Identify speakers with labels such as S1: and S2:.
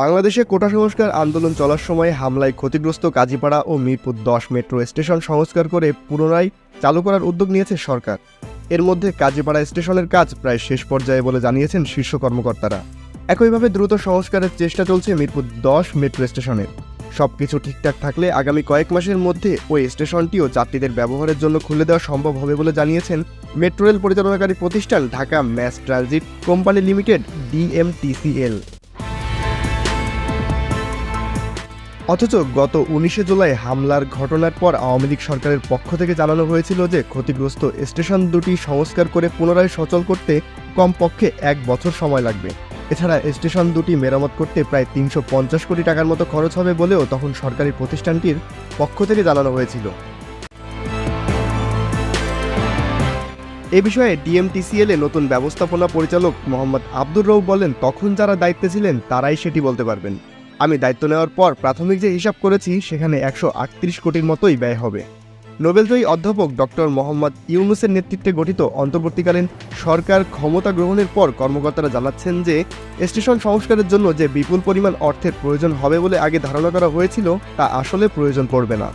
S1: বাংলাদেশে কোটা সংস্কার আন্দোলন চলার সময় হামলায় ক্ষতিগ্রস্ত কাজীপাড়া ও মিরপুর দশ মেট্রো স্টেশন সংস্কার করে পুনরায় চালু করার উদ্যোগ নিয়েছে সরকার। এর মধ্যে কাজীপাড়া স্টেশনের কাজ প্রায় শেষ পর্যায়ে বলে জানিয়েছেন শীর্ষ কর্মকর্তারা। একইভাবে দ্রুত সংস্কারের চেষ্টা চলছে মিরপুর দশ মেট্রো স্টেশনের। সব কিছু ঠিকঠাক থাকলে আগামী কয়েক মাসের মধ্যে ওই স্টেশনটিও যাত্রীদের ব্যবহারের জন্য খুলে দেওয়া সম্ভব হবে বলে জানিয়েছেন মেট্রো রেল পরিচালনাকারী প্রতিষ্ঠান Dhaka mass transit company limited, DMTCL. অথচ গত উনিশে জুলাই হামলার ঘটনার পর আওয়ামী লীগ সরকারের পক্ষ থেকে জানানো হয়েছিল যে ক্ষতিগ্রস্ত স্টেশন দুটি সংস্কার করে পুনরায় সচল করতে কমপক্ষে এক বছর সময় লাগবে। এছাড়া স্টেশন দুটি মেরামত করতে প্রায় তিনশো পঞ্চাশ কোটি টাকার মতো খরচ হবে বলেও তখন সরকারি প্রতিষ্ঠানটির পক্ষ থেকে জানানো হয়েছিল। এ বিষয়ে ডিএমটিসিএল এ নতুন ব্যবস্থাপনা পরিচালক মোহাম্মদ আব্দুর রৌফ বলেন, তখন যারা দায়িত্বে ছিলেন তারাই সেটি বলতে পারবেন। আমি দায়িত্ব নেওয়ার পর প্রাথমিক যে হিসাব করেছি, সেখানে একশো আটত্রিশ কোটির মতোই ব্যয় হবে। নোবেলজয়ী অধ্যাপক ডক্টর মোহাম্মদ ইউনুসের নেতৃত্বে গঠিত অন্তর্বর্তীকালীন সরকার ক্ষমতা গ্রহণের পর কর্মকর্তারা জানাচ্ছেন যে, স্টেশন সংস্কারের জন্য যে বিপুল পরিমাণ অর্থের প্রয়োজন হবে বলে আগে ধারণা করা হয়েছিল, তা আসলে প্রয়োজন পড়বে না।